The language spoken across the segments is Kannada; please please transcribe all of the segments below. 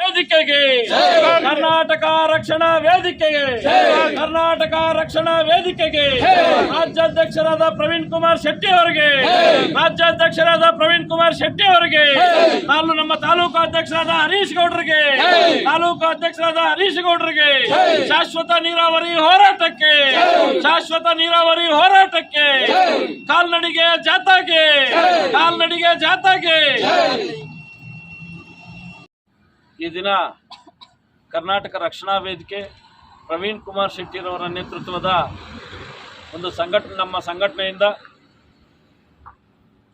ವೇದಿಕೆಗೆ. ಕರ್ನಾಟಕ ರಕ್ಷಣಾ ವೇದಿಕೆಗೆ. ಕರ್ನಾಟಕ ರಕ್ಷಣಾ ವೇದಿಕೆಗೆ. ರಾಜ್ಯಾಧ್ಯಕ್ಷರಾದ ಪ್ರವೀಣ್ ಕುಮಾರ್ ಶೆಟ್ಟಿ ಅವರಿಗೆ. ರಾಜ್ಯಾಧ್ಯಕ್ಷರಾದ ಪ್ರವೀಣ್ ಕುಮಾರ್ ಶೆಟ್ಟಿ ಅವರಿಗೆ. ನಾನು ನಮ್ಮ ತಾಲೂಕು ಅಧ್ಯಕ್ಷರಾದ ಹರೀಶ್ ಗೌಡ್ರಿಗೆ. ತಾಲೂಕು ಅಧ್ಯಕ್ಷರಾದ ಹರೀಶ್ ಗೌಡ್ರಿಗೆ. ಶಾಶ್ವತ ನೀರಾವರಿ ಹೋರಾಟಕ್ಕೆ. ಶಾಶ್ವತ ನೀರಾವರಿ ಹೋರಾಟಕ್ಕೆ. ಕಾಲ್ನಡಿಗೆ ಜಾಥಾಗೆ. ಕಾಲ್ನಡಿಗೆ ಜಾಥಾಗೆ. ಈ ದಿನ ಕರ್ನಾಟಕ ರಕ್ಷಣಾ ವೇದಿಕೆ ಪ್ರವೀಣ್ ಕುಮಾರ್ ಶೆಟ್ಟಿರವರ ನೇತೃತ್ವದ ಒಂದು ಸಂಘಟನೆ, ನಮ್ಮ ಸಂಘಟನೆಯಿಂದ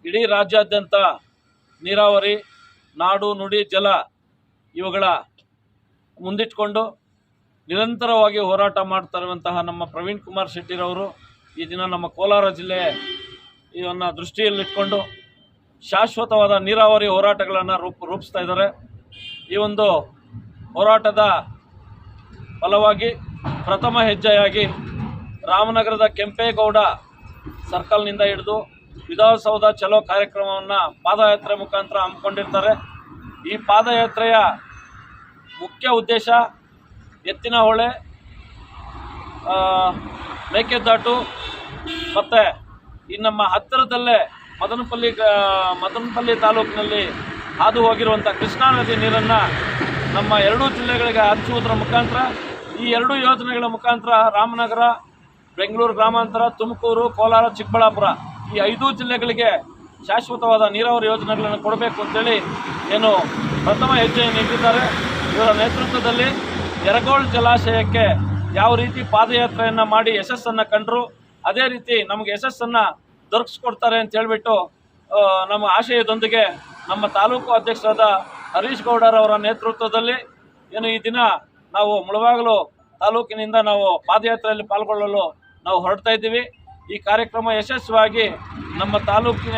ಇಡೀ ರಾಜ್ಯಾದ್ಯಂತ ನೀರಾವರಿ, ನಾಡು, ನುಡಿ, ಜಲ ಇವುಗಳ ಮುಂದಿಟ್ಕೊಂಡು ನಿರಂತರವಾಗಿ ಹೋರಾಟ ಮಾಡ್ತಾ ಇರುವಂತಹ ನಮ್ಮ ಪ್ರವೀಣ್ ಕುಮಾರ್ ಶೆಟ್ಟಿರವರು ಈ ದಿನ ನಮ್ಮ ಕೋಲಾರ ಜಿಲ್ಲೆ ಇವನ್ನು ದೃಷ್ಟಿಯಲ್ಲಿಟ್ಕೊಂಡು ಶಾಶ್ವತವಾದ ನೀರಾವರಿ ಹೋರಾಟಗಳನ್ನು ರೂಪ, ರೂಪಿಸ್ತಾ ಇದ್ದಾರೆ. ಈ ಒಂದು ಹೋರಾಟದ ಫಲವಾಗಿ ಪ್ರಥಮ ಹೆಜ್ಜೆಯಾಗಿ ರಾಮನಗರದ ಕೆಂಪೇಗೌಡ ಸರ್ಕಲ್ನಿಂದ ಹಿಡಿದು ವಿಧಾನಸೌಧ ಚಲೋ ಕಾರ್ಯಕ್ರಮವನ್ನು ಪಾದಯಾತ್ರೆ ಮುಖಾಂತರ ಹಮ್ಮಿಕೊಂಡಿರ್ತಾರೆ. ಈ ಪಾದಯಾತ್ರೆಯ ಮುಖ್ಯ ಉದ್ದೇಶ ಎತ್ತಿನ ಹೊಳೆ ಮೇಕೆದಾಟು ಮತ್ತು ಈ ನಮ್ಮ ಹತ್ತಿರದಲ್ಲೇ ಮದನಪಲ್ಲಿ ಮದನಪಲ್ಲಿ ತಾಲೂಕಿನಲ್ಲಿ ಹಾದು ಹೋಗಿರುವಂಥ ಕೃಷ್ಣಾ ನದಿ ನೀರನ್ನು ನಮ್ಮ ಎರಡೂ ಜಿಲ್ಲೆಗಳಿಗೆ ಹಂಚುವುದರ ಮುಖಾಂತರ, ಈ ಎರಡೂ ಯೋಜನೆಗಳ ಮುಖಾಂತರ ರಾಮನಗರ, ಬೆಂಗಳೂರು ಗ್ರಾಮಾಂತರ, ತುಮಕೂರು, ಕೋಲಾರ, ಚಿಕ್ಕಬಳ್ಳಾಪುರ ಈ ಐದೂ ಜಿಲ್ಲೆಗಳಿಗೆ ಶಾಶ್ವತವಾದ ನೀರಾವರಿ ಯೋಜನೆಗಳನ್ನು ಕೊಡಬೇಕು ಅಂತೇಳಿ ಏನು ಪ್ರಥಮ ಹೆಜ್ಜೆಯನ್ನು ಇಟ್ಟಿದ್ದಾರೆ ಇವರ ನೇತೃತ್ವದಲ್ಲಿ ಯರಗೋಳ್ ಜಲಾಶಯಕ್ಕೆ ಯಾವ ರೀತಿ ಪಾದಯಾತ್ರೆಯನ್ನು ಮಾಡಿ ಯಶಸ್ಸನ್ನು ಕಂಡರು, ಅದೇ ರೀತಿ ನಮಗೆ ಯಶಸ್ಸನ್ನು ದೊರಕಿಸ್ಕೊಡ್ತಾರೆ ಅಂತ ಹೇಳಿಬಿಟ್ಟು ನಮ್ಮ ಆಶಯದೊಂದಿಗೆ ನಮ್ಮ ತಾಲೂಕು ಅಧ್ಯಕ್ಷರಾದ ಹರೀಶ್ ಗೌಡರವರ ನೇತೃತ್ವದಲ್ಲಿ ಏನು ಈ ದಿನ ನಾವು ಮುಳಬಾಗಿಲು ತಾಲೂಕಿನಿಂದ ನಾವು ಪಾದಯಾತ್ರೆಯಲ್ಲಿ ಪಾಲ್ಗೊಳ್ಳಲು ನಾವು ಹೊರಡ್ತಾ ಇದ್ದೀವಿ. ಈ ಕಾರ್ಯಕ್ರಮ ಯಶಸ್ವಿಯಾಗಿ ನಮ್ಮ ತಾಲೂಕಿನ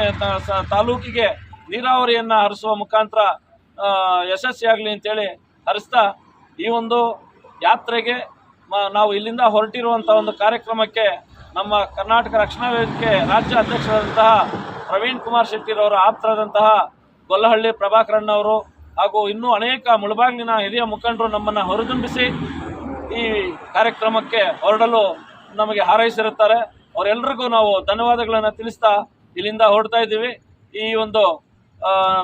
ತಾಲೂಕಿಗೆ ನೀರಾವರಿಯನ್ನು ಹರಿಸುವ ಮುಖಾಂತರ ಯಶಸ್ವಿಯಾಗಲಿ ಅಂತೇಳಿ ಹರಿಸ್ತಾ ಈ ಒಂದು ಯಾತ್ರೆಗೆ ನಾವು ಇಲ್ಲಿಂದ ಹೊರಟಿರುವಂಥ ಒಂದು ಕಾರ್ಯಕ್ರಮಕ್ಕೆ ನಮ್ಮ ಕರ್ನಾಟಕ ರಕ್ಷಣಾ ವೇದಿಕೆ ರಾಜ್ಯ ಅಧ್ಯಕ್ಷರಾದಂತಹ ಪ್ರವೀಣ್ ಕುಮಾರ್ ಶೆಟ್ಟಿರವರ ಆಪ್ತರಾದಂತಹ ಗೊಲ್ಲಹಳ್ಳಿ ಪ್ರಭಾಕರಣ್ಣ ಅವರು ಹಾಗೂ ಇನ್ನೂ ಅನೇಕ ಮುಳಬಾಗಿಲಿನ ಹಿರಿಯ ಮುಖಂಡರು ನಮ್ಮನ್ನು ಹೊರದುಂಬಿಸಿ ಈ ಕಾರ್ಯಕ್ರಮಕ್ಕೆ ಹೊರಡಲು ನಮಗೆ ಹಾರೈಸಿರುತ್ತಾರೆ. ಅವರೆಲ್ಲರಿಗೂ ನಾವು ಧನ್ಯವಾದಗಳನ್ನು ತಿಳಿಸ್ತಾ ಇಲ್ಲಿಂದ ಹೊರಡ್ತಾ ಇದ್ದೀವಿ. ಈ ಒಂದು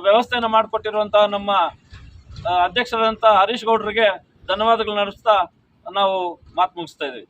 ವ್ಯವಸ್ಥೆಯನ್ನು ಮಾಡಿಕೊಟ್ಟಿರುವಂತಹ ನಮ್ಮ ಅಧ್ಯಕ್ಷರಾದಂಥ ಹರೀಶ್ ಗೌಡ್ರಿಗೆ ಧನ್ಯವಾದಗಳು ನಡೆಸ್ತಾ ನಾವು ಮಾತು ಮುಗಿಸ್ತಾ ಇದ್ದೀವಿ.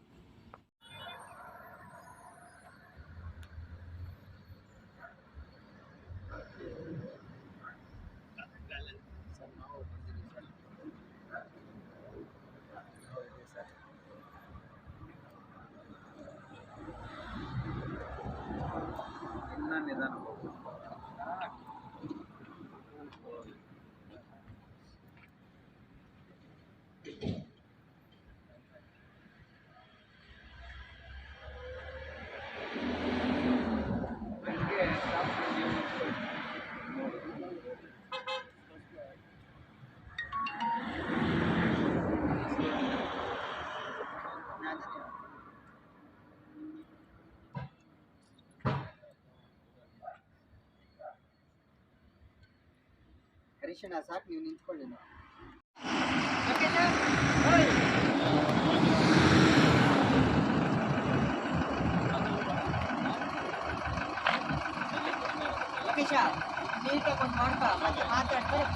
ಹರೀಶಣ್ಣ ಸಾಕು ನೀವು ನಿಂತ್ಕೊಳ್ಳಿ. ಲೋಕೇಶ ನೀಟಾಗಿ ಒಂದು ಮಾಡ್ತಾ ಮತ್ತೆ ಮಾತಾಡ್ತಾರೆ